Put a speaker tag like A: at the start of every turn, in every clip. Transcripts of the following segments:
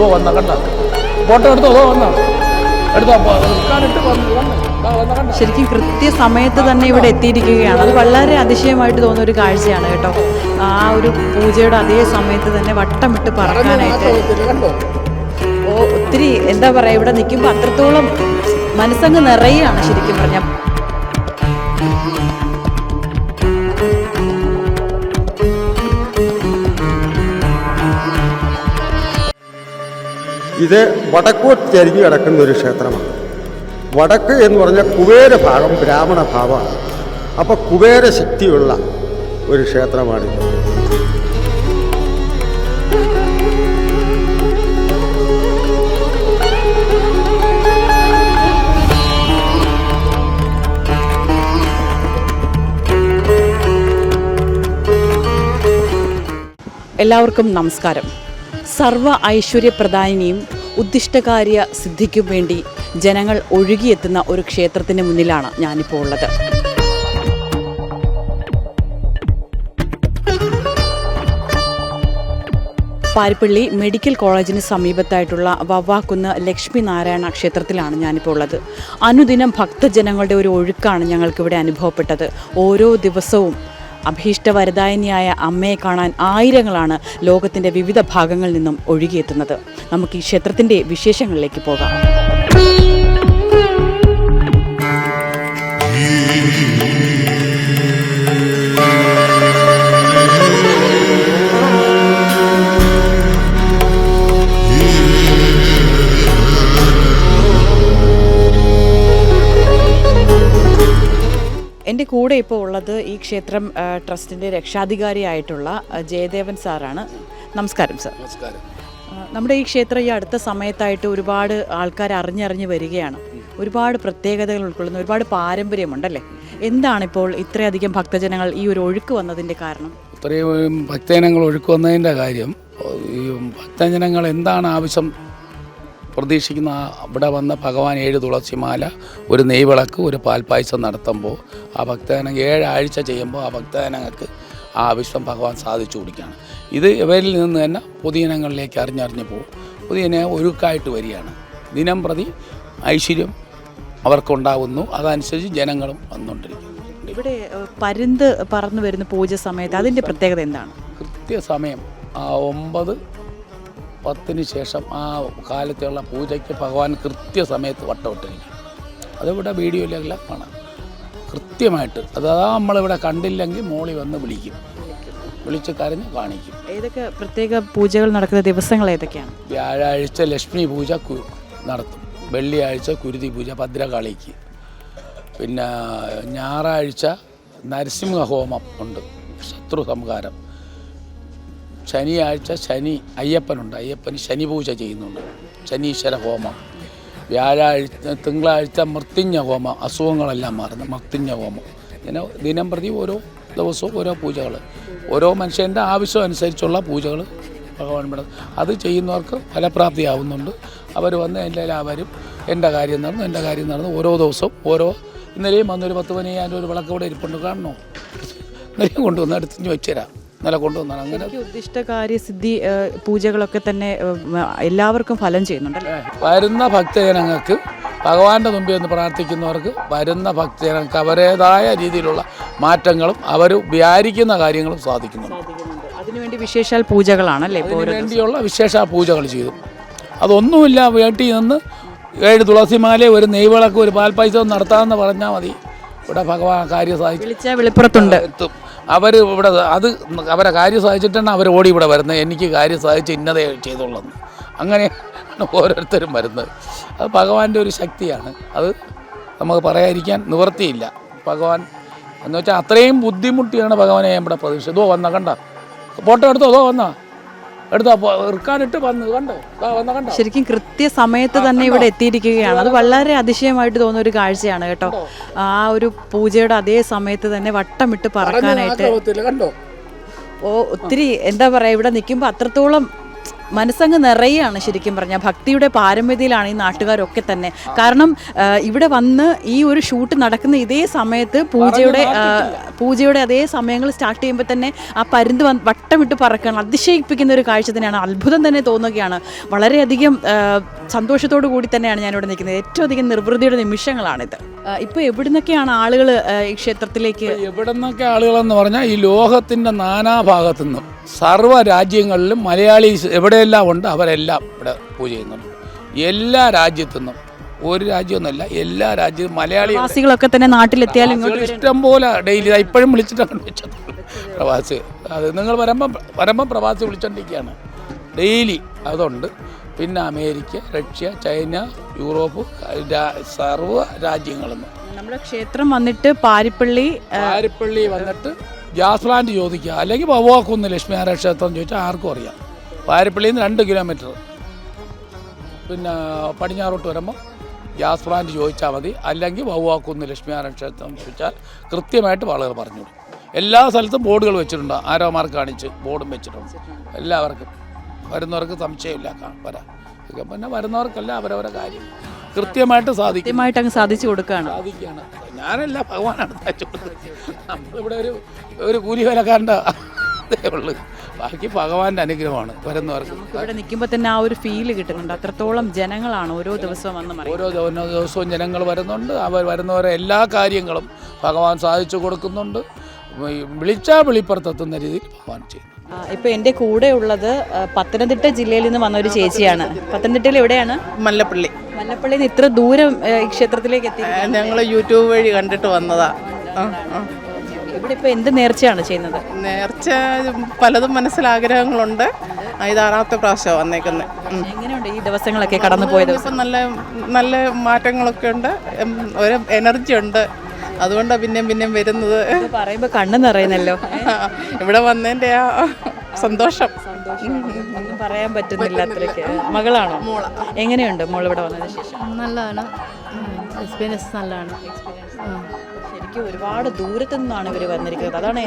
A: ഇതോ വന്ന കണ്ട? ഫോട്ടോ എടുത്തോ അതോ വന്ന.
B: ശരിക്കും കൃത്യസമയത്ത് തന്നെ ഇവിടെ എത്തിയിരിക്കുകയാണ്. അത് വളരെ അതിശയമായിട്ട് തോന്നുന്ന ഒരു കാഴ്ചയാണ് കേട്ടോ. ആ ഒരു പൂജയുടെ അതേ സമയത്ത് തന്നെ വട്ടമിട്ട് പറക്കാനായിട്ട്. ഒത്തിരി എന്താ പറയാ ഇവിടെ നിൽക്കുമ്പോൾ അത്രത്തോളം മനസ്സങ്ങ് നിറയുകയാണ് ശരിക്കും പറഞ്ഞാൽ
C: ഇത് വടക്കോട്ട് ചരിഞ്ഞു കിടക്കുന്ന ഒരു ക്ഷേത്രമാണ്. വടക്ക് എന്ന് പറഞ്ഞാൽ കുബേര ഭാഗം ബ്രാഹ്മണ ഭാവമാണ് അപ്പോൾ കുബേര ശക്തിയുള്ള ഒരു ക്ഷേത്രമാണിത്
B: എല്ലാവർക്കും നമസ്കാരം. സർവ ഐശ്വര്യപ്രദായിനിയും ഉദ്ദിഷ്ടകാര്യ സിദ്ധിക്കും വേണ്ടി ജനങ്ങൾ ഒഴുകിയെത്തുന്ന ഒരു ക്ഷേത്രത്തിന് മുന്നിലാണ് ഞാനിപ്പോൾ ഉള്ളത്. പാരിപ്പള്ളി മെഡിക്കൽ കോളേജിന് സമീപത്തായിട്ടുള്ള വവ്വാക്കുന്ന് ലക്ഷ്മി നാരായണ ക്ഷേത്രത്തിലാണ് ഞാനിപ്പോൾ ഉള്ളത്. അനുദിനം ഭക്തജനങ്ങളുടെ ഒരു ഒഴുക്കാണ് ഞങ്ങൾക്കിവിടെ അനുഭവപ്പെട്ടത്. ഓരോ ദിവസവും അഭീഷ്ടവരദായിനിയായ അമ്മയെ കാണാൻ ആയിരങ്ങളാണ് ലോകത്തിന്റെ വിവിധ ഭാഗങ്ങളിൽ നിന്നും ഒഴുകിയെത്തുന്നത്. നമുക്ക് ഈ ക്ഷേത്രത്തിന്റെ വിശേഷങ്ങളിലേക്ക് പോകാം. കൂടെ ഇപ്പോൾ ഉള്ളത് ഈ ക്ഷേത്രം ട്രസ്റ്റിന്റെ രക്ഷാധികാരിയായിട്ടുള്ള ജയദേവൻ സാറാണ്. നമസ്കാരം സാർ.
A: നമസ്കാരം.
B: നമ്മുടെ ഈ ക്ഷേത്രം ഈ അടുത്ത സമയത്തായിട്ട് ഒരുപാട് ആൾക്കാർ അറിഞ്ഞറിഞ്ഞ് വരികയാണ്. ഒരുപാട് പ്രത്യേകതകൾ ഉൾക്കൊള്ളുന്ന ഒരുപാട് പാരമ്പര്യമുണ്ടല്ലേ? എന്താണിപ്പോൾ ഇത്രയധികം ഭക്തജനങ്ങൾ ഈ ഒരു ഒഴുക്ക് വന്നതിന്റെ കാരണം?
A: ഇത്രയും ഭക്തജനങ്ങൾ ഒഴുക്ക് വന്നതിന്റെ കാര്യം ഈ ഭക്തജനങ്ങൾ എന്താണ് ആവശ്യം പ്രതീക്ഷിക്കുന്ന ഇവിടെ വന്ന ഭഗവാൻ ഏഴ് തുളസിമാല ഒരു നെയ്വിളക്ക് ഒരു പാൽപ്പായസം നടത്തുമ്പോൾ ആ ഭക്തജനങ്ങൾ ഏഴാഴ്ച ചെയ്യുമ്പോൾ ആ ഭക്തജനങ്ങൾക്ക് ആ ആവശ്യം ഭഗവാൻ സാധിച്ചു കൊടുക്കുകയാണ്. ഇത് ഇവരിൽ നിന്ന് തന്നെ പൊതുജനങ്ങളിലേക്ക് അറിഞ്ഞറിഞ്ഞ് പോകും. പൊതുജന ഒരുക്കായിട്ട് വരികയാണ്. ദിനം പ്രതി ഐശ്വര്യം അവർക്കുണ്ടാവുന്നു. അതനുസരിച്ച് ജനങ്ങളും വന്നുകൊണ്ടിരിക്കുന്നു.
B: ഇവിടെ പരുന്ത് പറന്നു വരുന്ന പൂജ സമയത്ത് അതിന്റെ പ്രത്യേകത എന്താണ്?
A: കൃത്യസമയം ആ ഒമ്പത് പത്തിന് ശേഷം ആ കാലത്തുള്ള പൂജയ്ക്ക് ഭഗവാൻ കൃത്യസമയത്ത് വട്ടമിട്ടിരിക്കും. അതിവിടെ വീഡിയോയിലെല്ലാം കാണാം. കൃത്യമായിട്ട്. അതാ നമ്മളിവിടെ കണ്ടില്ലെങ്കിൽ മോളി വന്ന് വിളിക്കും. വിളിച്ച് കരഞ്ഞ് കാണിക്കും.
B: ഏതൊക്കെ പ്രത്യേക പൂജകൾ നടക്കുന്ന ദിവസങ്ങൾ ഏതൊക്കെയാണ്?
A: വ്യാഴാഴ്ച ലക്ഷ്മി പൂജ നടത്തും. വെള്ളിയാഴ്ച കുരുതി പൂജ ഭദ്രകാളിക്ക്. പിന്നെ ഞായറാഴ്ച നരസിംഹ ഹോമം ഉണ്ട്. ശത്രു സംഹാരം ശനിയാഴ്ച ശനി അയ്യപ്പനുണ്ട്. അയ്യപ്പന് ശനി പൂജ ചെയ്യുന്നുണ്ട്. ശനീശ്വര ഹോമം. വ്യാഴാഴ്ച തിങ്കളാഴ്ച മൃത്യുഞ്ഞ ഹോമം. അസുഖങ്ങളെല്ലാം മാറുന്നു. മൃത്യുഞ്ഞ ഹോമം. ഇങ്ങനെ ദിനം പ്രതി ഓരോ ദിവസവും ഓരോ പൂജകൾ ഓരോ മനുഷ്യന്റെ ആവശ്യം അനുസരിച്ചുള്ള പൂജകൾ ഭഗവാൻ ഇവിടെ അത് ചെയ്യുന്നവർക്ക് ഫലപ്രാപ്തിയാവുന്നുണ്ട്. അവർ വന്ന് എന്റെ എല്ലാവരും എന്റെ കാര്യം നടന്നു എന്റെ കാര്യം നടന്നു. ഓരോ ദിവസവും ഓരോ ഇന്നലെയും വന്നൊരു പത്ത് പതിനയ്യായിരം ഒരു വിളക്ക് ഇവിടെ ഇരിപ്പുണ്ട്. കാണണോ? ഇന്നലെയും കൊണ്ടുവന്ന് അടുത്ത് വെച്ചുതരാം. ഇന്നലെ കൊണ്ടുവന്നാണ്. അങ്ങനെ
B: ഉദ്ദിഷ്ട ഉദ്ദിഷ്ടകാര്യ സിദ്ധി പൂജകളൊക്കെ തന്നെ എല്ലാവർക്കും ഫലം ചെയ്യുന്നുണ്ടല്ലേ?
A: വരുന്ന ഭക്തജനങ്ങൾക്ക് ഭഗവാന്റെ മുമ്പിൽ നിന്ന് പ്രാർത്ഥിക്കുന്നവർക്ക് വരുന്ന ഭക്തജനങ്ങൾക്ക് അവരേതായ രീതിയിലുള്ള മാറ്റങ്ങളും അവർ വിചാരിക്കുന്ന കാര്യങ്ങളും സാധിക്കുന്നുണ്ട്.
B: അതിനുവേണ്ടി വിശേഷാൽ പൂജകളാണല്ലേ
A: വേണ്ടിയുള്ള വിശേഷ പൂജകൾ ചെയ്തു. അതൊന്നുമില്ല വീട്ടിൽ നിന്ന് ഏഴ് തുളസിമാല ഒരു നെയ്വിളക്ക് ഒരു പാൽപ്പായസം നടത്താമെന്ന് പറഞ്ഞാൽ മതി. ഇവിടെ ഭഗവാൻ കാര്യം സാധിച്ചു
B: വിളിച്ചാൽ വെളിപ്പുറത്തുണ്ട്.
A: എത്തും. അവർ ഇവിടെ അത് അവരെ കാര്യം സാധിച്ചിട്ടാണ് അവർ ഓടി ഇവിടെ വരുന്നത്. എനിക്ക് കാര്യം സാധിച്ച് ഇന്നതേ ചെയ്തോളന്ന് അങ്ങനെ ഓരോരുത്തരും വരുന്നത്. അത് ഭഗവാന്റെ ഒരു ശക്തിയാണ്. അത് നമുക്ക് പറയാതിരിക്കാൻ നിവർത്തിയില്ല ഭഗവാൻ എന്ന് വെച്ചാൽ അത്രയും ബുദ്ധിമുട്ടിയാണ് ഭഗവാനെ ഇവിടെ പ്രതീക്ഷിച്ചത്. ഇതോ വന്ന കണ്ട? ഫോട്ടോ എടുത്തോ? അതോ വന്ന? എടുത്തോ റിക്കാർഡിട്ട് വന്ന് കണ്ടോ? വന്ന കണ്ടോ?
B: ശരിക്കും കൃത്യസമയത്ത് തന്നെ ഇവിടെ എത്തിയിരിക്കുകയാണ്. അത് വളരെ അതിശയമായിട്ട് തോന്നുന്ന ഒരു കാഴ്ചയാണ് കേട്ടോ. ആ ഒരു പൂജയുടെ അതേ സമയത്ത് തന്നെ വട്ടമിട്ട് പറക്കാനായിട്ട്
A: കണ്ടോ?
B: ഓ ഒത്തിരി എന്താ പറയാ ഇവിടെ നിൽക്കുമ്പോൾ അത്രത്തോളം മനസ്സങ്ങ് നിറയാണ് ശരിക്കും പറഞ്ഞാൽ ഭക്തിയുടെ പാരമ്പര്യത്തിലാണ് ഈ നാട്ടുകാരൊക്കെ തന്നെ. കാരണം ഇവിടെ വന്ന് ഈ ഒരു ഷൂട്ട് നടക്കുന്ന ഇതേ സമയത്ത് പൂജയുടെ പൂജയുടെ അതേ സമയങ്ങൾ സ്റ്റാർട്ട് ചെയ്യുമ്പോൾ തന്നെ ആ പരുന്ത് വട്ടമിട്ട് പറക്കുകയാണ്. അതിശയിപ്പിക്കുന്ന ഒരു കാഴ്ച തന്നെയാണ്. അത്ഭുതം തന്നെ തോന്നുകയാണ്. വളരെയധികം സന്തോഷത്തോടു കൂടി തന്നെയാണ് ഞാനിവിടെ നിൽക്കുന്നത്. ഏറ്റവും അധികം നിർവൃതിയുടെ നിമിഷങ്ങളാണിത്. ഇപ്പോൾ എവിടുന്നൊക്കെയാണ് ആളുകൾ ഈ ക്ഷേത്രത്തിലേക്ക്
A: എവിടെ നിന്നൊക്കെ ആളുകളെന്ന് പറഞ്ഞാൽ ഈ ലോകത്തിന്റെ നാനാഭാഗത്തു നിന്നും സർവ രാജ്യങ്ങളിലും മലയാളീസ് എവിടെയെല്ലാം ഉണ്ട് അവരെല്ലാം ഇവിടെ പൂജ ചെയ്യുന്നുണ്ട്. എല്ലാ രാജ്യത്തു നിന്നും ഒരു രാജ്യമൊന്നുമല്ല എല്ലാ രാജ്യത്തും മലയാളി
B: പ്രവാസികളൊക്കെ തന്നെ നാട്ടിലെത്തിയാലും
A: ഇഷ്ടം പോലെ ഡെയിലി ഇപ്പോഴും വിളിച്ചിട്ടാണ് വെച്ചത് പ്രവാസി. അത് നിങ്ങൾ വരുമ്പം വരുമ്പം പ്രവാസി വിളിച്ചോണ്ടിരിക്കുകയാണ്. ഡെയിലി അതുണ്ട്. പിന്നെ അമേരിക്ക റഷ്യ ചൈന യൂറോപ്പ് സർവ സർവ രാജ്യങ്ങളിൽ നിന്ന്
B: നമ്മുടെ ക്ഷേത്രം വന്നിട്ട് പാരിപ്പള്ളി
A: പാരിപ്പള്ളി വന്നിട്ട് ഗ്യാസ് പ്ലാന്റ് ചോദിക്കുക. അല്ലെങ്കിൽ പവാക്കുന്ന് ലക്ഷ്മിനാരായണ ക്ഷേത്രം ചോദിച്ചാൽ ആർക്കും അറിയാം. വാരപ്പള്ളിയിൽ നിന്ന് രണ്ട് കിലോമീറ്റർ. പിന്നെ പടിഞ്ഞാറോട്ട് വരുമ്പോൾ ഗ്യാസ് പ്ലാന്റ് ചോദിച്ചാൽ മതി. അല്ലെങ്കിൽ വവ്വാക്കുന്ന് ലക്ഷ്മിനാരായണ ക്ഷേത്രം ചോദിച്ചാൽ കൃത്യമായിട്ട് ആളുകൾ പറഞ്ഞു എല്ലാ സ്ഥലത്തും ബോർഡുകൾ വെച്ചിട്ടുണ്ട്. ആരോമാർക്ക് കാണിച്ച് ബോർഡും വെച്ചിട്ടുണ്ട്. എല്ലാവർക്കും. വരുന്നവർക്ക് സംശയമില്ല. വരാം. പിന്നെ വരുന്നവർക്കല്ല അവരവരെ കാര്യം. കൃത്യമായിട്ട് സാധിക്കും.
B: കൃത്യമായിട്ട് അങ്ങ് സാധിച്ചു കൊടുക്കുകയാണ്
A: സാധിക്കുകയാണ്. ഞാനല്ല ഭഗവാനാണ് തയ്ച്ചു കൊടുത്തത് നമ്മളിവിടെ ഒരു ഒരു കൂലി വിലക്കാരന്റെ ഉള്ളു. ബാക്കി ഭഗവാന്റെ അനുഗ്രഹമാണ് വരുന്നവർക്ക്.
B: ഇവിടെ നിൽക്കുമ്പോൾ തന്നെ ആ ഒരു ഫീൽ കിട്ടുന്നുണ്ട്. അത്രത്തോളം ജനങ്ങളാണ് ഓരോ ദിവസവും വന്ന്
A: ഓരോ ദിവ- ദിവസവും ജനങ്ങൾ വരുന്നുണ്ട്. അവർ വരുന്നവരെ എല്ലാ കാര്യങ്ങളും ഭഗവാൻ സാധിച്ചു കൊടുക്കുന്നുണ്ട്. വിളിച്ചാൽ വെളിപ്പുറത്തെത്തുന്ന രീതിയിൽ ഭഗവാൻ ചെയ്യുന്നു
B: ഇപ്പൊ എന്റെ കൂടെ ഉള്ളത് പത്തനംതിട്ട ജില്ലയിൽ നിന്ന് വന്ന ഒരു ചേച്ചിയാണ്. പത്തനംതിട്ടയിൽ എവിടെയാണ്?
D: മല്ലപ്പള്ളി.
B: മല്ലപ്പള്ളിയിൽ ഇത്ര ദൂരം ഈ ക്ഷേത്രത്തിലേക്ക് എത്തി
D: ഞങ്ങൾ യൂട്യൂബ് വഴി കണ്ടിട്ട് വന്നതാ.
B: ഇവിടെ ഇപ്പൊ എന്ത് നേർച്ചയാണ് ചെയ്യുന്നത്?
D: നേർച്ച പലതും മനസ്സിലാഗ്രഹങ്ങളുണ്ട് ഇത് ആറാമത്തെ പ്രാവശ്യം വന്നേക്കുന്നത്
B: എങ്ങനെയുണ്ട് ഈ ദിവസങ്ങളൊക്കെ കടന്നു പോയ ദിവസം
D: നല്ല നല്ല മാറ്റങ്ങളൊക്കെ ഉണ്ട്. ഒരു എനർജി ഉണ്ട്. അതുകൊണ്ടാണ് പിന്നെയും പിന്നെയും വരുന്നത്.
B: പറയുമ്പോൾ പറയുമ്പോ കണ്ണ് നിറയുന്നല്ലോ.
D: ഇവിടെ വന്നതിന്റെ ആ സന്തോഷം.
B: ഒന്നും പറയാൻ പറ്റുന്നില്ല അത്രയ്ക്ക്. മകളാണോ? എങ്ങനെയുണ്ട് മോൾ ഇവിടെ വന്നതിന് ശേഷം?
E: നല്ലതാണ്. എക്സ്പീരിയൻസ് നല്ലതാണ്.
B: ശരിക്കും ഒരുപാട് ദൂരത്തു നിന്നാണ് ഇവർ വന്നിരിക്കുന്നത്. അതാണ്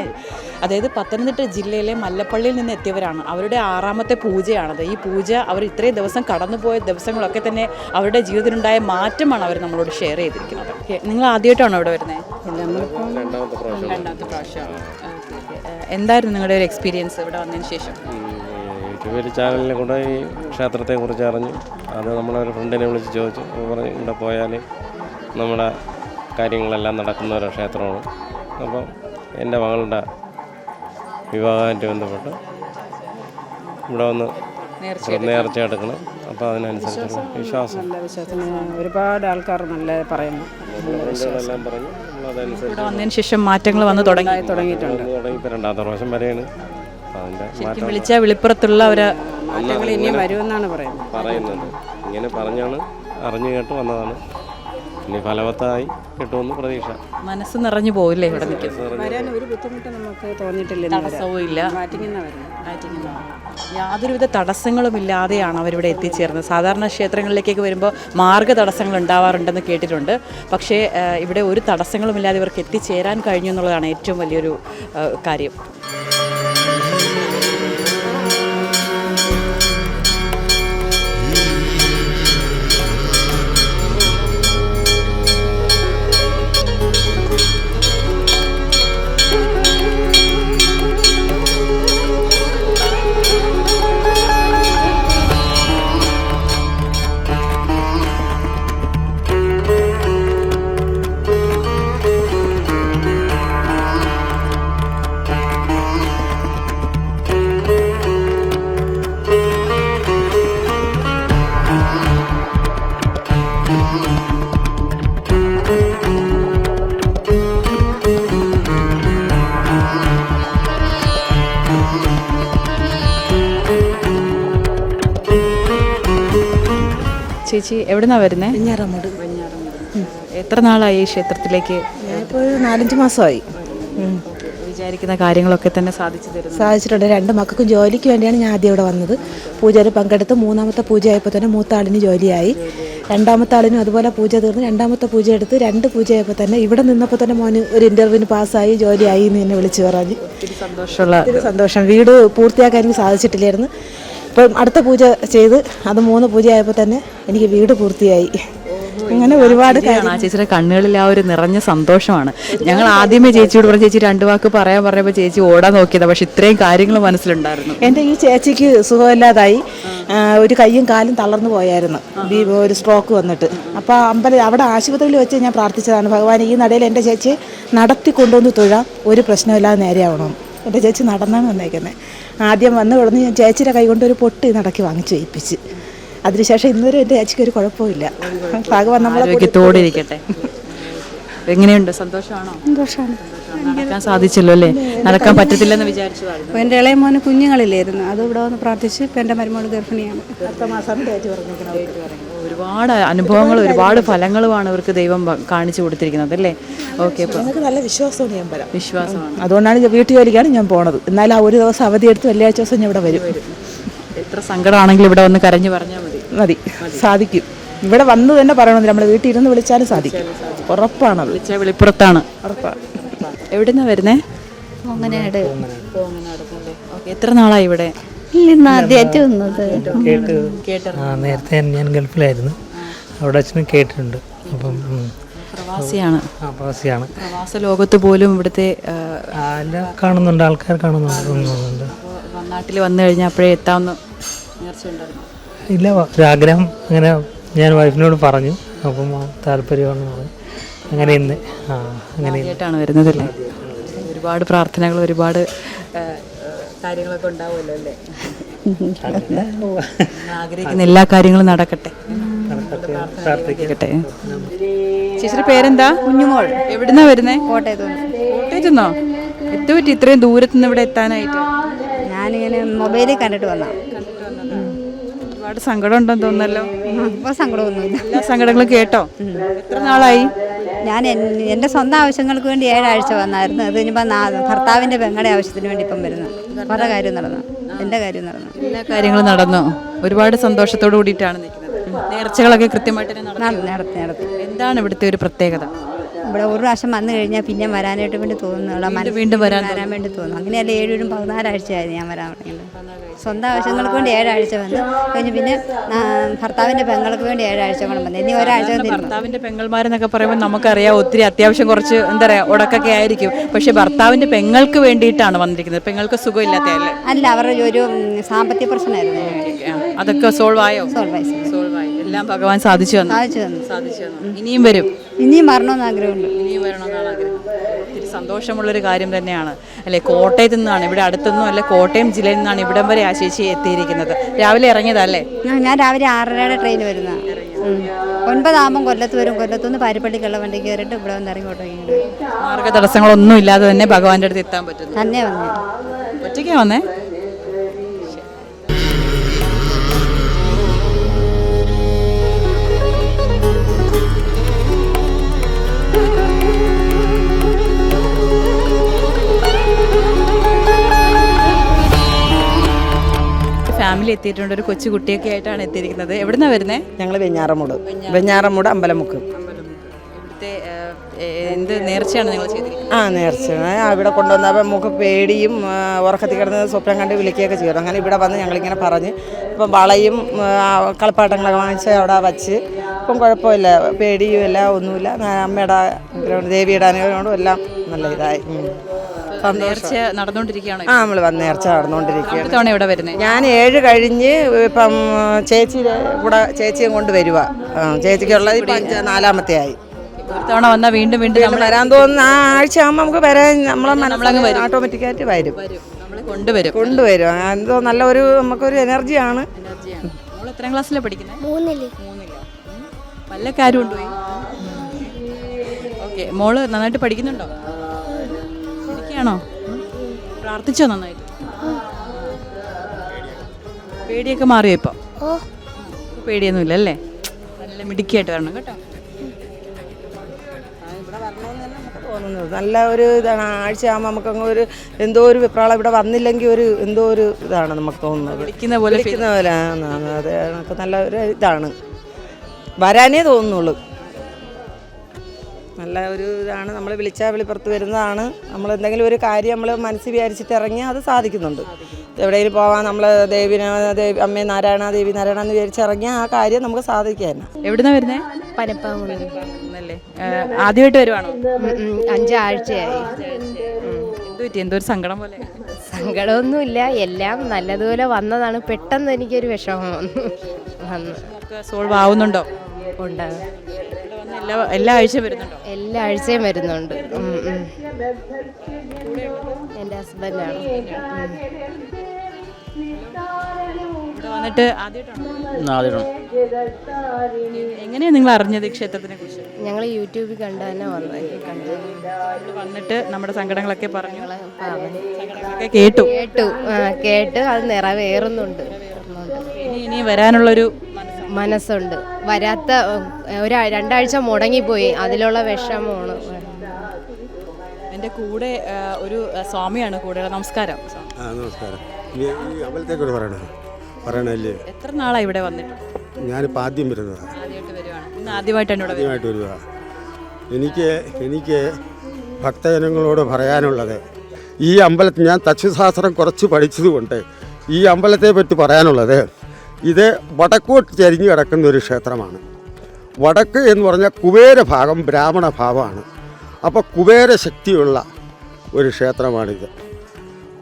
B: അതായത് പത്തനംതിട്ട ജില്ലയിലെ മല്ലപ്പള്ളിയിൽ നിന്ന് എത്തിയവരാണ്. അവരുടെ ആറാമത്തെ പൂജയാണത്. ഈ പൂജ അവർ ഇത്രയും ദിവസം കടന്നുപോയ ദിവസങ്ങളൊക്കെ തന്നെ അവരുടെ ജീവിതത്തിലുണ്ടായ മാറ്റമാണ് അവർ നമ്മളോട് ഷെയർ ചെയ്തിരിക്കുന്നത്. ഓക്കെ. നിങ്ങൾ ആദ്യമായിട്ടാണോ ഇവിടെ വരുന്നത്? രണ്ടാമത്തെ പ്രാവശ്യം. എന്തായിരുന്നു നിങ്ങളുടെ ഒരു എക്സ്പീരിയൻസ് ഇവിടെ വന്നതിന് ശേഷം?
F: യൂട്യൂബിൽ ചാനലിൽ കൂടെ ഈ ക്ഷേത്രത്തെക്കുറിച്ച് അറിഞ്ഞു. അത് ഒരു ഫ്രണ്ടിനെ വിളിച്ച് ചോദിച്ചു. പറഞ്ഞു ഇവിടെ പോയാൽ നമ്മുടെ കാര്യങ്ങളെല്ലാം നടക്കുന്ന ഒരു ക്ഷേത്രമാണ്. അപ്പോൾ എന്റെ മകളുടെ വിവാഹമായിട്ട് ബന്ധപ്പെട്ട് ഇവിടെ വന്ന് നേർച്ച എടുക്കണം അപ്പോൾ അതിനനുസരിച്ച് വിശ്വാസം
G: നല്ല വിശ്വാസം ഒരുപാട് ആൾക്കാർ നല്ല പറയുന്നു.
F: ഫ്രണ്ടുകളെല്ലാം പറഞ്ഞു
B: ഇവിടെ വന്നതിന് ശേഷം മാറ്റങ്ങൾ വന്ന് തുടങ്ങി.
G: തുടങ്ങിയിട്ടുണ്ട്.
F: തുടങ്ങി ഇപ്പോൾ രണ്ടാമത്തെ പ്രാവശ്യം വരെയാണ്. അതിന്റെ
B: ശരിക്കും വിളിച്ച വിളിപ്പുറത്തുള്ള ഒരു
G: മാറ്റങ്ങൾ ഇനിയും വരുമെന്നാണ് പറയുന്നത്.
F: പറയുന്നത്. ഇങ്ങനെ പറഞ്ഞാണ് അറിഞ്ഞു കേട്ട് വന്നതാണ്. ഇനി ഫലവത്തായി കിട്ടുമെന്ന് പ്രതീക്ഷ.
B: മനസ്സ് നിറഞ്ഞു പോയില്ലേ ഇവിടെ
G: വരാൻ ഒരു ബുദ്ധിമുട്ട് നമുക്ക് തോന്നിയിട്ടില്ല.
B: തടസ്സവും ഇല്ല. യാതൊരുവിധ തടസ്സങ്ങളും ഇല്ലാതെയാണ് അവരിവിടെ എത്തിച്ചേർന്നത് സാധാരണ ക്ഷേത്രങ്ങളിലേക്കൊക്കെ വരുമ്പോൾ മാർഗ തടസ്സങ്ങൾ ഉണ്ടാവാറുണ്ടെന്ന് കേട്ടിട്ടുണ്ട്. പക്ഷേ ഇവിടെ ഒരു തടസ്സങ്ങളും ഇല്ലാതെ ഇവർക്ക് എത്തിച്ചേരാൻ കഴിഞ്ഞു എന്നുള്ളതാണ് ഏറ്റവും വലിയൊരു കാര്യം. ചേച്ചി എവിടുന്നാ വരുന്നത്
H: വെഞ്ഞാറമ്മൂട്
B: എത്ര നാളായി ഈ ക്ഷേത്രത്തിലേക്ക്?
H: ഒരു നാലഞ്ച് മാസമായി.
B: വിചാരിക്കുന്ന കാര്യങ്ങളൊക്കെ തന്നെ സാധിച്ചു തരുന്നു.
H: സാധിച്ചിട്ടുണ്ട്. രണ്ട് മക്കൾക്കും ജോലിക്ക് വേണ്ടിയാണ് ഞാൻ ആദ്യം ഇവിടെ വന്നത്. പൂജയിൽ പങ്കെടുത്ത് മൂന്നാമത്തെ പൂജ ആയപ്പോൾ തന്നെ മൂത്ത ആളിന് ജോലിയായി. രണ്ടാമത്തെ ആളിനും അതുപോലെ പൂജ തീർന്ന് രണ്ടാമത്തെ പൂജ എടുത്ത് രണ്ട് പൂജ ആയപ്പോൾ തന്നെ ഇവിടെ നിന്നപ്പോൾ തന്നെ മോന് ഒരു ഇന്റർവ്യൂവിന് പാസ്സായി ജോലിയായി എന്ന് എന്നെ വിളിച്ചു പറഞ്ഞ്.
B: സന്തോഷമുള്ള
H: സന്തോഷം. വീട് പൂർത്തിയാക്കാൻ സാധിച്ചിട്ടില്ലായിരുന്നു. ഇപ്പം അടുത്ത പൂജ ചെയ്ത് അത് മൂന്ന് പൂജയായപ്പോൾ തന്നെ എനിക്ക് വീട് പൂർത്തിയായി. അങ്ങനെ ഒരുപാട്
B: ചേച്ചിയുടെ കണ്ണുകളിൽ ആ ഒരു നിറഞ്ഞ സന്തോഷമാണ്. ഞങ്ങൾ ആദ്യമേ ചേച്ചിയോട് പറഞ്ഞു ചേച്ചി രണ്ട് വാക്ക് പറയാൻ പറഞ്ഞപ്പോൾ ചേച്ചി ഓടാൻ നോക്കിയതാണ് പക്ഷെ ഇത്രയും കാര്യങ്ങൾ മനസ്സിലുണ്ടായിരുന്നു.
H: എന്റെ ഈ ചേച്ചിക്ക് സുഖമില്ലാതായി. ഒരു കയ്യും കാലും തളർന്നു പോയായിരുന്നു. ഒരു സ്ട്രോക്ക് വന്നിട്ട്. അപ്പോൾ അമ്പലം അവിടെ ആശുപത്രിയിൽ വെച്ച് ഞാൻ പ്രാർത്ഥിച്ചതാണ് ഭഗവാൻ ഈ നടയിൽ എന്റെ ചേച്ചി നടത്തി കൊണ്ടുവന്ന് തൊഴാം. ഒരു പ്രശ്നമില്ലാതെ നേരെയാവണം. എന്റെ ചേച്ചി നടന്നാണ് വന്നേക്കുന്നത്. ആദ്യം വന്ന് കിടന്ന് ഞാൻ ചേച്ചിയുടെ കൈ കൊണ്ട് ഒരു പൊട്ട് നടക്കി വാങ്ങിച്ചു ഏൽപ്പിച്ച്. അതിനുശേഷം ഇന്നൊരു എന്റെ ചേച്ചിക്ക് ഒരു കുഴപ്പമില്ല. ഭഗവാൻ നമ്മളെ
B: എങ്ങനെയുണ്ട്? സന്തോഷമാണോ?
G: സന്തോഷമാണ്.
B: നടക്കാൻ സാധിച്ചല്ലോ അല്ലേ? നടക്കാൻ പറ്റത്തില്ലെന്ന് വിചാരിച്ചതായിരുന്നു.
G: എന്റെ ഇളയ മോന് കുഞ്ഞുങ്ങളില്ലായിരുന്നു. അത് ഇവിടെ വന്ന് പ്രാർത്ഥിച്ച് ഇപ്പം എന്റെ മരുമോൾ ഗർഭിണിയാണ്.
H: അടുത്ത മാസം ഡേറ്റ് പറഞ്ഞിരിക്കുന്നത്
B: ഒരുപാട് അനുഭവങ്ങൾ ഒരുപാട് ഫലങ്ങളുമാണ് അവർക്ക് ദൈവം കാണിച്ചു കൊടുത്തിരിക്കുന്നത് അല്ലേ? ഓക്കെ
H: ഞങ്ങൾക്ക് നല്ല വിശ്വാസമാണ് ഞാൻ പറയാം.
B: വിശ്വാസമാണ്.
H: അതുകൊണ്ടാണ് വീട്ടിൽ വീട്ടു ജോലിക്കാണ് ഞാൻ പോണത്. എന്നാൽ ആ ഒരു ദിവസം അവധി എടുത്ത് വെള്ളിയാഴ്ച ദിവസം ഞാൻ ഇവിടെ വരും.
B: എത്ര സങ്കടമാണെങ്കിലും ഇവിടെ വന്ന് കരഞ്ഞു പറഞ്ഞാൽ മതി.
H: മതി. സാധിക്കും. ഇവിടെ വന്ന് തന്നെ പറയണമെന്നില്ല നമ്മൾ വീട്ടിൽ ഇരുന്ന് വിളിച്ചാലും സാധിക്കും. ഉറപ്പാണ്
B: വിളിച്ചാൽ വെളിപ്പുറത്താണ്.
H: ഉറപ്പാണ്
B: എവിടുന്നാ വരുന്നേ? ഓക്കെ എത്ര നാളായി ഇവിടെ?
E: ഇന്ന് ആദ്യമായിട്ട് വന്നത്.
I: നേരത്തെ ഞാൻ ഗൾഫിലായിരുന്നു. അവിടെ അച്ഛനും കേട്ടിട്ടുണ്ട്. അപ്പം
B: പ്രവാസിയാണ്.
I: പ്രവാസിയാണ്.
B: പ്രവാസ ലോകത്ത് പോലും ഇവിടുത്തെ
I: കാണുന്നുണ്ട്. ആൾക്കാർ കാണുന്നുണ്ട്. തോന്നുന്നുണ്ട്
B: നാട്ടിൽ വന്നു കഴിഞ്ഞാൽ അപ്പോഴേ എത്താമെന്ന്
I: ഇല്ല ഒരാഗ്രഹം അങ്ങനെ ഞാൻ വൈഫിനോട് പറഞ്ഞു. അപ്പം താല്പര്യമാണെന്ന് പറഞ്ഞു. അങ്ങനെ ഇന്ന്. ആ അങ്ങനെ.
B: വരുന്നതല്ലേ ഒരുപാട് പ്രാർത്ഥനകൾ ഒരുപാട് കാര്യങ്ങളൊക്കെ ഉണ്ടാവുമല്ലോ അല്ലേ? ആഗ്രഹിക്കുന്ന എല്ലാ കാര്യങ്ങളും നടക്കട്ടെ. പ്രാർത്ഥിക്കട്ടെ. ചേച്ചിയുടെ പേരെന്താ? കുഞ്ഞുമോൾ. എവിടുന്നാ വരുന്നേ?
G: കോട്ടയത്ത്
B: കോട്ടയത്തുനിന്നോ? എത്തു പറ്റി? ഇത്രയും ദൂരത്തുനിന്ന് ഇവിടെ എത്താനായിട്ട്?
G: ഞാനിങ്ങനെ മൊബൈലിൽ കണ്ടിട്ട് വന്ന.
B: ഒരുപാട് സങ്കടം ഉണ്ടെന്ന് തോന്നല്ലോ
G: സങ്കടമൊന്നുമില്ല.
B: എല്ലാ സങ്കടങ്ങളും കേട്ടോ? എത്ര നാളായി?
G: ഞാൻ എന്റെ സ്വന്തം ആവശ്യങ്ങൾക്ക് വേണ്ടി ഏഴാഴ്ച വന്നായിരുന്നു. അത് ഇനിയിപ്പോൾ ഭർത്താവിന്റെ പെങ്ങളുടെ ആവശ്യത്തിന് വേണ്ടി ഇപ്പം വരുന്നു. കുറേ കാര്യം നടന്നു. എന്റെ കാര്യം നടന്നു.
B: എല്ലാ കാര്യങ്ങളും നടന്നു. ഒരുപാട് സന്തോഷത്തോടു കൂടിയിട്ടാണ് നിൽക്കുന്നത്. നേർച്ചകളൊക്കെ കൃത്യമായിട്ട്
G: നടത്തി. നടത്തി
B: എന്താണ് ഇവിടുത്തെ ഒരു പ്രത്യേകത?
G: ഇവിടെ ഒരു പ്രാവശ്യം വന്നു കഴിഞ്ഞാൽ പിന്നെ വരാനായിട്ട് വേണ്ടി തോന്നുന്നുള്ള.
B: വീണ്ടും വരാൻ
G: വരാൻ വേണ്ടി തോന്നും അങ്ങനെയല്ല ഏഴും പതിനാലാഴ്ചയായിരുന്നു ഞാൻ വരാൻ തുടങ്ങിയത്. സ്വന്തം ആവശ്യങ്ങൾക്ക് വേണ്ടി ഏഴാഴ്ച വന്നു. കഴിഞ്ഞ് പിന്നെ ഭർത്താവിന്റെ പെങ്ങൾക്ക് വേണ്ടി ഏഴാഴ്ച കൊണ്ട് വന്നു. ഇനി ഒരാഴ്ച ഭർത്താവിന്റെ
B: ഭർത്താവിന്റെ പെങ്ങന്മാരെന്നൊക്കെ പറയുമ്പോൾ നമുക്കറിയാം ഒത്തിരി അത്യാവശ്യം കുറച്ച് എന്താ പറയാ ഉടക്കൊക്കെ ആയിരിക്കും. പക്ഷെ ഭർത്താവിന്റെ പെങ്ങൾക്ക് വേണ്ടിയിട്ടാണ് വന്നിരിക്കുന്നത്. പെങ്ങൾക്ക് സുഖമില്ലാത്ത
G: അല്ല അവരുടെ ഒരു സാമ്പത്തിക പ്രശ്നമായിരുന്നു.
B: അതൊക്കെ സോൾവ് ആയോ?
G: സോൾവ് ആയി
B: സോൾവ് ആയി. എല്ലാം ഭഗവാൻ സാധിച്ചു
G: സാധിച്ചു തന്നു.
B: സാധിച്ചു ഇനിയും വരും.
G: ഇനിയും വരണമെന്ന് ആഗ്രഹമുണ്ട്.
B: ഇനിയും വരണമെന്നാണ് ആഗ്രഹം. ഒത്തിരി സന്തോഷമുള്ളൊരു കാര്യം തന്നെയാണ്. അല്ലെ കോട്ടയത്ത് നിന്നാണ് ഇവിടെ അടുത്തുനിന്നും അല്ലെ കോട്ടയം ജില്ലയിൽ നിന്നാണ് ഇവിടം വരെ ആ ചേച്ചി എത്തിയിരിക്കുന്നത്. രാവിലെ ഇറങ്ങിയതല്ലേ?
G: ഞാൻ- രാവിലെ ആറരയുടെ ട്രെയിൻ വരുന്ന ഒൻപതാകുമ്പം കൊല്ലത്ത് വരും. കൊല്ലത്തുനിന്ന് പാരിപ്പള്ളിക്കുള്ള വണ്ടി കയറിയിട്ട് ഇവിടെ വന്ന് ഇറങ്ങി ഓട്ടോ
B: മാർഗ തടസ്സങ്ങളൊന്നും ഇല്ലാതെ തന്നെ ഭഗവാന്റെ അടുത്ത് എത്താൻ പറ്റും
G: തന്നെ വന്നേ.
B: ഒറ്റയ്ക്കാ വന്നേ? ഫാമിലി എത്തിയിട്ടുണ്ട്. ഒരു കൊച്ചു കുട്ടിയൊക്കെ ആയിട്ടാണ് എത്തിയിരിക്കുന്നത്. എവിടുന്നാ വരുന്നേ?
J: ഞങ്ങൾ വെഞ്ഞാറമൂട്. വെഞ്ഞാറമൂട് അമ്പലമുക്ക്.
B: ഇവിടുത്തെ എന്ത് നേർച്ചയാണ് നിങ്ങൾ ചെയ്തിരിക്കുന്നത്?
J: ആ നേർച്ച. ആ, ഇവിടെ കൊണ്ടുവന്നപ്പോൾ നമുക്ക് പേടിയും ഉറക്കത്തി ഉറക്കത്തിൽ കിടന്ന് സ്വപ്നം കണ്ട് വിളിക്കുകയൊക്കെ ചെയ്യണം അങ്ങനെ ഇവിടെ വന്ന് ഞങ്ങളിങ്ങനെ പറഞ്ഞ് ഇപ്പം വളയും കളിപ്പാട്ടങ്ങളൊക്കെ വാങ്ങിച്ച് അവിടെ വച്ച് ഇപ്പം കുഴപ്പമില്ല. പേടിയും ഇല്ല ഒന്നുമില്ല അമ്മയുടെ ദേവിയുടെ അനുഗ്രഹം എല്ലാം നല്ല ഇതായി.
B: നേർച്ച നടന്നുകൊണ്ടിരിക്കുകയാണ്
J: ആ നമ്മൾ വന്ന് നേർച്ച നടന്നുകൊണ്ടിരിക്കുകയാണ്.
B: തവണ ഇവിടെ വരുന്നത്
J: ഞാൻ ഏഴ് കഴിഞ്ഞ് ഇപ്പം ചേച്ചിയുടെ കൂടെ ചേച്ചിയും കൊണ്ട് വരുക ചേച്ചിക്കുള്ളത് ഇപ്പം നാലാമത്തെ ആയി.
B: ഒരു തവണ വന്നാൽ വീണ്ടും വീണ്ടും
J: നമ്മൾ വരാൻ തോന്നുന്ന ആ ആഴ്ച ആകുമ്പോൾ നമുക്ക് വരാൻ നമ്മളെ മനസ്സിലങ്ങ് ഓട്ടോമാറ്റിക്കായിട്ട് വരും.
B: നമ്മളെ കൊണ്ടുവരും.
J: കൊണ്ടുവരും. എന്തോ നല്ല ഒരു നമുക്കൊരു എനർജിയാണ്.
B: എത്രാം ക്ലാസ്സിലാണ് പഠിക്കുന്നത്? മൂന്നിൽ. മൂന്നിൽ. വല്ല കാര്യം കൊണ്ടുപോയി ഓക്കെ. മോൾ നന്നായിട്ട് പഠിക്കുന്നുണ്ടോ? പഠിക്കുകയാണോ പ്രാർത്ഥിച്ചോ നന്നായിട്ട്? പേടിയൊക്കെ മാറിയോ ഇപ്പൊ? പേടിയൊന്നുമില്ല അല്ലേ നല്ല മിടുക്കിയായിട്ട് വരണം കേട്ടോ.
J: തോന്നുന്നത്. നല്ല ഒരു ഇതാണ്. ആഴ്ച ആകുമ്പോൾ നമുക്കങ്ങ് ഒരു എന്തോ ഒരു വിപ്രാളം ഇവിടെ വന്നില്ലെങ്കിൽ ഒരു എന്തോ ഒരു ഇതാണ് നമുക്ക് തോന്നുന്നത്.
B: വിളിക്കുന്ന പോലെ
J: വിളിക്കുന്ന പോലെ അതെ നമുക്ക് നല്ല ഒരു ഇതാണ്. വരാനേ തോന്നുന്നുള്ളൂ. നല്ല ഒരു ഇതാണ്. നമ്മൾ വിളിച്ചാൽ വിളിപ്പുറത്ത് വരുന്നതാണ്. നമ്മൾ എന്തെങ്കിലും ഒരു കാര്യം നമ്മൾ മനസ്സിൽ വിചാരിച്ചിട്ട് ഇറങ്ങിയാൽ അത് സാധിക്കുന്നുണ്ട്. എവിടെയെങ്കിലും പോവാൻ നമ്മൾ ദേവിനെ ദേവി അമ്മേ നാരായണ ദേവി നാരായണ എന്ന് വിചാരിച്ച് ഇറങ്ങിയാൽ ആ കാര്യം നമുക്ക് സാധിക്കാൻ
B: എവിടുന്ന വരുന്നേ?
E: പനപ്പാങ്കുന്ന്
B: എന്നല്ലേ ആദ്യമായിട്ട് വരുവാണോ?
E: അഞ്ചാഴ്ചയായി.
B: എന്ത് പറ്റി എന്തോ ഒരു സങ്കടം പോലെ.
E: സങ്കടമൊന്നുമില്ല. എല്ലാം നല്ലതുപോലെ വന്നതാണ്. പെട്ടെന്ന് എനിക്കൊരു വിഷമം വന്നു. വന്നു
B: സോൾവ് ആവുന്നുണ്ടോ?
E: ഉണ്ടാകും.
B: എല്ലാ എല്ലാ ആഴ്ചയും വരുന്നുണ്ടോ?
E: എല്ലാ ആഴ്ചയും വരുന്നുണ്ട്. എന്റെ ഹസ്ബൻഡാണ്
B: ഇവിടെ വന്നിട്ട് ആദ്യമായിട്ടാണോ? എങ്ങനെയാണ് നിങ്ങൾ അറിഞ്ഞത് ഈ ക്ഷേത്രത്തിനെ കുറിച്ച്?
E: ഞങ്ങൾ യൂട്യൂബിൽ കണ്ടു തന്നെ വന്നത് കണ്ട്.
B: വന്നിട്ട് നമ്മുടെ സങ്കടങ്ങളൊക്കെ പറഞ്ഞു.
E: പറഞ്ഞു.
B: സങ്കടങ്ങളൊക്കെ കേട്ടു.
E: കേട്ടു. കേട്ട് അത് നിറവേറുന്നുണ്ട്.
B: ഇനി ഇനി വരാനുള്ളൊരു
E: മനസ്സുണ്ട്. വരാത്ത ഒരു രണ്ടാഴ്ച മുടങ്ങിപ്പോയി. അതിലുള്ള വിഷമമാണ്.
B: എന്റെ കൂടെ ഒരു സ്വാമിയാണ് കൂടെ നമസ്കാരം.
C: ആ നമസ്കാരം. പറയണോ? പറയണല്ലേ?
B: എത്ര നാളാണ് ഇവിടെ വന്നിട്ട്?
C: ഞാനിപ്പോൾ ആദ്യം വരുന്നതാണ്
B: ഇന്ന് ആദ്യമായിട്ടാണ്.
C: ആദ്യമായിട്ട് വരിക എനിക്ക് എനിക്ക് ഭക്തജനങ്ങളോട് പറയാനുള്ളത് ഈ അമ്പലത്തിൽ ഞാൻ തച്ചുശാസ്ത്രം കുറച്ച് പഠിച്ചതുകൊണ്ട് ഈ അമ്പലത്തെ പറ്റി പറയാനുള്ളത് ഇത് വടക്കോട്ട് ചരിഞ്ഞു കിടക്കുന്ന ഒരു ക്ഷേത്രമാണ്. വടക്ക് എന്ന് പറഞ്ഞാൽ കുബേര ഭാഗം ബ്രാഹ്മണ ഭാവമാണ് അപ്പോൾ കുബേര ശക്തിയുള്ള ഒരു ക്ഷേത്രമാണിത്.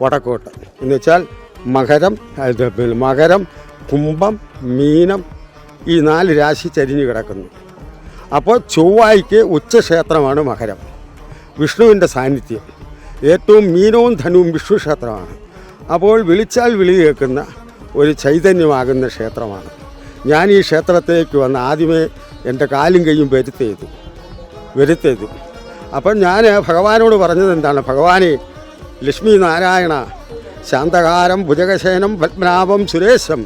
C: വടക്കോട്ട്. എന്ന് വെച്ചാൽ മകരം മകരം കുംഭം മീനം ഈ നാല് രാശി ചരിഞ്ഞു കിടക്കുന്നു. അപ്പോൾ ചൊവ്വായ്ക്ക് ഉച്ചക്ഷേത്രമാണ് മകരം. വിഷ്ണുവിന്റെ സാന്നിധ്യം. ഏറ്റവും മീനവും ധനുവും വിഷ്ണു ക്ഷേത്രമാണ്. അപ്പോൾ വിളിച്ചാൽ വിളി കേൾക്കുന്ന ഒരു ചൈതന്യമാകുന്ന ക്ഷേത്രമാണ്. ഞാൻ ഈ ക്ഷേത്രത്തേക്ക് വന്ന് ആദ്യമേ എന്റെ കാലും കൈയും വരുത്തേതു വരുത്തേതു അപ്പം ഞാൻ ഭഗവാനോട് പറഞ്ഞത് എന്താണ്? ഭഗവാനെ ലക്ഷ്മി നാരായണ ശാന്തകാരം ഭുജകശേനം പത്മനാഭം സുരേശം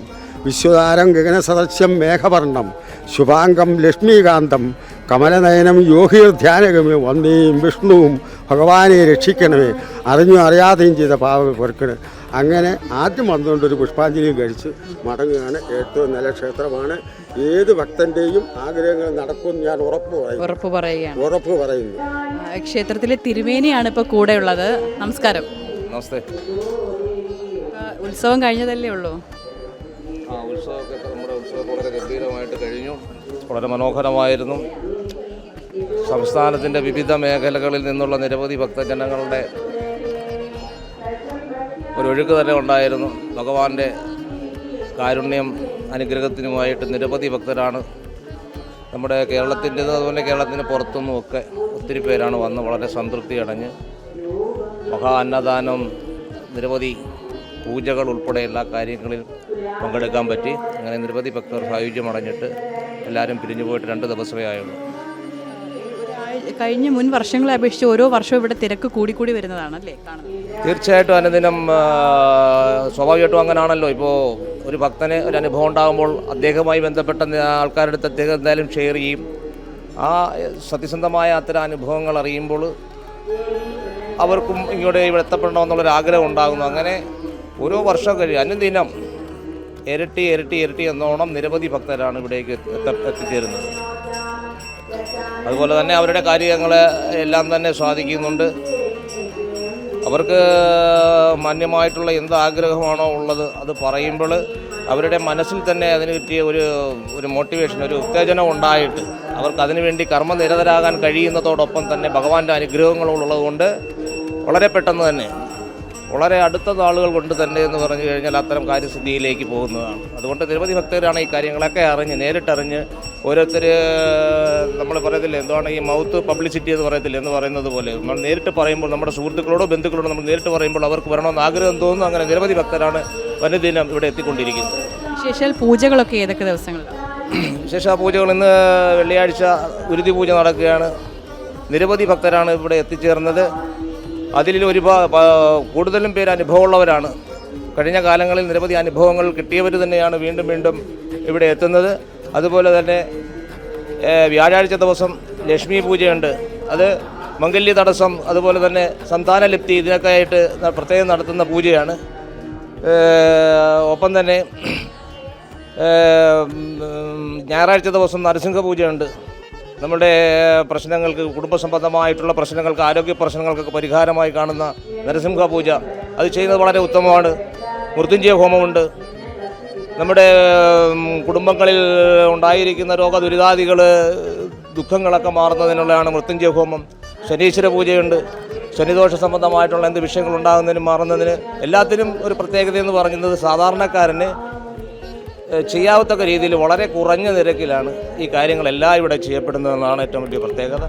C: വിശ്വതാരം ഗഗനസദസ്യം മേഘവർണം ശുഭാംഗം ലക്ഷ്മീകാന്തം കമലനയനം യോഗീർ ധ്യാനകമേ വന്ദേയും വിഷ്ണുവും ഭഗവാനെ രക്ഷിക്കണമേ. അറിഞ്ഞും അറിയാതെയും ചെയ്ത പാവ പൊറുക്കണ്. അങ്ങനെ ആദ്യം വന്നുകൊണ്ട് ഒരു പുഷ്പാഞ്ജലിയും കഴിച്ച് മടങ്ങുകയാണ് ഏറ്റവും നല്ല ക്ഷേത്രമാണ്. ഏത് ഭക്തന്റെയും ആഗ്രഹങ്ങൾ നടക്കും ഞാൻ ഉറപ്പ് പറയും
B: ഉറപ്പ് പറയുകയാണ്.
C: ഉറപ്പ് പറയുന്നു.
B: ക്ഷേത്രത്തിലെ തിരുമേനിയാണ് ഇപ്പോൾ കൂടെ ഉള്ളത്. നമസ്കാരം.
F: നമസ്തേ.
B: ഉത്സവം കഴിഞ്ഞതല്ലേ ഉള്ളൂ?
F: ആ ഉത്സവമൊക്കെ നമ്മുടെ ഉത്സവം വളരെ ഗംഭീരമായിട്ട് കഴിഞ്ഞു. വളരെ മനോഹരമായിരുന്നു. സംസ്ഥാനത്തിന്റെ വിവിധ മേഖലകളിൽ നിന്നുള്ള നിരവധി ഭക്തജനങ്ങളുടെ ഒരു ഒഴുക്ക് തന്നെ ഉണ്ടായിരുന്നു. ഭഗവാന്റെ കാരുണ്യം അനുഗ്രഹത്തിനുമായിട്ട് നിരവധി ഭക്തരാണ് നമ്മുടെ കേരളത്തിന്റെതും അതുപോലെ കേരളത്തിന് പുറത്തുനിന്നും ഒക്കെ ഒത്തിരി പേരാണ് വന്ന് വളരെ സംതൃപ്തി അടഞ്ഞ് മഹാ അന്നദാനം നിരവധി പൂജകൾ ഉൾപ്പെടെ എല്ലാ കാര്യങ്ങളിൽ പങ്കെടുക്കാൻ പറ്റി. അങ്ങനെ നിരവധി ഭക്തർ സായുജ്യമടഞ്ഞിട്ട് എല്ലാവരും പിരിഞ്ഞു പോയിട്ട് രണ്ട് ദിവസമേ ആയുള്ളൂ.
B: കഴിഞ്ഞ മുൻ വർഷങ്ങളെ അപേക്ഷിച്ച് ഓരോ വർഷവും ഇവിടെ തിരക്ക് കൂടിക്കൂടി വരുന്നതാണല്ലേ കാണുന്നത്?
F: തീർച്ചയായിട്ടും അനുദിനം സ്വാഭാവികമായിട്ടും അങ്ങനെയാണല്ലോ ഇപ്പോൾ ഒരു ഭക്തന് ഒരു അനുഭവം ഉണ്ടാകുമ്പോൾ അദ്ദേഹവുമായി ബന്ധപ്പെട്ട ആൾക്കാരുടെ അടുത്ത് അദ്ദേഹം എന്തായാലും ഷെയർ ചെയ്യും. ആ സത്യസന്ധമായ അത്തരം അനുഭവങ്ങൾ അറിയുമ്പോൾ അവർക്കും ഇങ്ങോട്ട് ഇവിടെ എത്തപ്പെടണമെന്നുള്ളൊരു ആഗ്രഹം ഉണ്ടാകുന്നു. അങ്ങനെ ഓരോ വർഷം കഴിയും. അനുദിനം ഇരട്ടി ഇരട്ടി ഇരട്ടി എന്നോണം നിരവധി ഭക്തരാണ് ഇവിടേക്ക് എത്ത എത്തിച്ചേരുന്നത്. അതുപോലെ തന്നെ അവരുടെ കാര്യങ്ങളെ എല്ലാം തന്നെ സ്വാധീനിക്കുന്നുണ്ട് അവർക്ക് മാന്യമായിട്ടുള്ള എന്ത് ആഗ്രഹമാണോ ഉള്ളത് അത് പറയുമ്പോൾ അവരുടെ മനസ്സിൽ തന്നെ അതിന് കിട്ടിയ ഒരു ഒരു മോട്ടിവേഷൻ ഒരു ഉത്തേജനം ഉണ്ടായിട്ട് അവർക്ക് അതിനുവേണ്ടി കർമ്മനിരതരാകാൻ കഴിയുന്നതോടൊപ്പം തന്നെ ഭഗവാന്റെ അനുഗ്രഹങ്ങളുള്ളതുകൊണ്ട് വളരെ പെട്ടെന്ന് തന്നെ വളരെ അടുത്ത നാളുകൾ കൊണ്ട് തന്നെ എന്ന് പറഞ്ഞു കഴിഞ്ഞാൽ അത്തരം കാര്യസിദ്ധിയിലേക്ക് പോകുന്നതാണ്. അതുകൊണ്ട് നിരവധി ഭക്തരാണ് ഈ കാര്യങ്ങളൊക്കെ അറിഞ്ഞ് നേരിട്ടറിഞ്ഞ് ഓരോരുത്തർ നമ്മൾ പറയത്തില്ലേ എന്താണ് ഈ മൗത്ത് പബ്ലിസിറ്റി എന്ന് പറയത്തില്ല എന്ന് പറയുന്നത് പോലെ. നമ്മൾ നേരിട്ട് പറയുമ്പോൾ നമ്മുടെ സുഹൃത്തുക്കളോടോ ബന്ധുക്കളോടോ നമ്മൾ നേരിട്ട് പറയുമ്പോൾ അവർക്ക് വരണമെന്ന് ആഗ്രഹം തോന്നുന്നു. അങ്ങനെ നിരവധി ഭക്തരാണ് വനുദിനം ഇവിടെ എത്തിക്കൊണ്ടിരിക്കുന്നത്.
B: വിശേഷാൽ പൂജകളൊക്കെ ഏതൊക്കെ ദിവസങ്ങളിലാണ്
F: വിശേഷ പൂജകൾ ഇന്ന് വെള്ളിയാഴ്ച ഗുരുതി പൂജ നടക്കുകയാണ്. നിരവധി ഭക്തരാണ് ഇവിടെ എത്തിച്ചേർന്നത്. അതിൽ ഒരു കൂടുതലും പേര് അനുഭവമുള്ളവരാണ്. കഴിഞ്ഞ കാലങ്ങളിൽ നിരവധി അനുഭവങ്ങൾ കിട്ടിയവർ തന്നെയാണ് വീണ്ടും വീണ്ടും ഇവിടെ എത്തുന്നത്. അതുപോലെ തന്നെ വ്യാഴാഴ്ച ദിവസം ലക്ഷ്മി പൂജയുണ്ട്. അത് മംഗല്യ തടസ്സം അതുപോലെ തന്നെ സന്താനലിപ്തി ഇതിനൊക്കെ ആയിട്ട് പ്രത്യേകം നടത്തുന്ന പൂജയാണ്. ഒപ്പം തന്നെ ഞായറാഴ്ച ദിവസം നരസിംഹ പൂജയുണ്ട്. നമ്മുടെ പ്രശ്നങ്ങൾക്ക് കുടുംബസംബന്ധമായിട്ടുള്ള പ്രശ്നങ്ങൾക്ക് ആരോഗ്യ പ്രശ്നങ്ങൾക്കൊക്കെ പരിഹാരമായി കാണുന്ന നരസിംഹ പൂജ. അത് ചെയ്യുന്നത് വളരെ ഉത്തമമാണ്. മൃത്യുഞ്ജയ ഹോമമുണ്ട്. നമ്മുടെ കുടുംബങ്ങളിൽ ഉണ്ടായിരിക്കുന്ന രോഗദുരിതാദികൾ ദുഃഖങ്ങളൊക്കെ മാറുന്നതിനുള്ളതാണ് മൃത്യുഞ്ജയ ഹോമം. ശനീശ്വര പൂജയുണ്ട്. ശനിദോഷ സംബന്ധമായിട്ടുള്ള എന്ത് വിഷയങ്ങൾ ഉണ്ടാകുന്നതിനും മാറുന്നതിന് എല്ലാത്തിനും ഒരു പ്രത്യേകത എന്ന് പറയുന്നത് സാധാരണക്കാരന് ചെയ്യാവത്തക്ക രീതിയിൽ വളരെ കുറഞ്ഞ നിരക്കിലാണ് ഈ കാര്യങ്ങളെല്ലാം ഇവിടെ ചെയ്യപ്പെടുന്നതെന്നാണ് ഏറ്റവും വലിയ പ്രത്യേകത.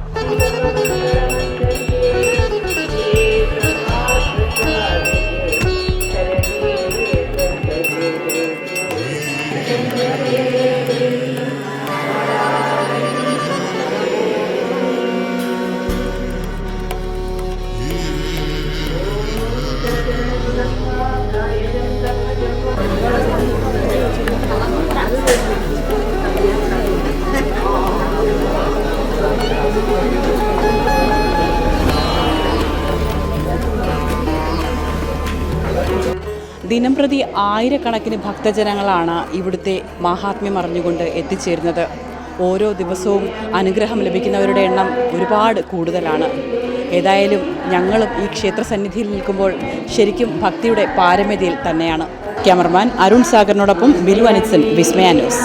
B: ദിനംപ്രതി ആയിരക്കണക്കിന് ഭക്തജനങ്ങളാണ് ഇവിടുത്തെ മാഹാത്മ്യം അറിഞ്ഞുകൊണ്ട് എത്തിച്ചേരുന്നത്. ഓരോ ദിവസവും അനുഗ്രഹം ലഭിക്കുന്നവരുടെ എണ്ണം ഒരുപാട് കൂടുതലാണ്. ഏതായാലും ഞങ്ങളും ഈ ക്ഷേത്ര സന്നിധിയിൽ നിൽക്കുമ്പോൾ ശരിക്കും ഭക്തിയുടെ പാരമ്യതയിൽ തന്നെയാണ്. ക്യാമറമാൻ അരുൺ സാഗറിനോടൊപ്പം ബിലു അനിത്സൻ വിസ്മയ ന്യൂസ്.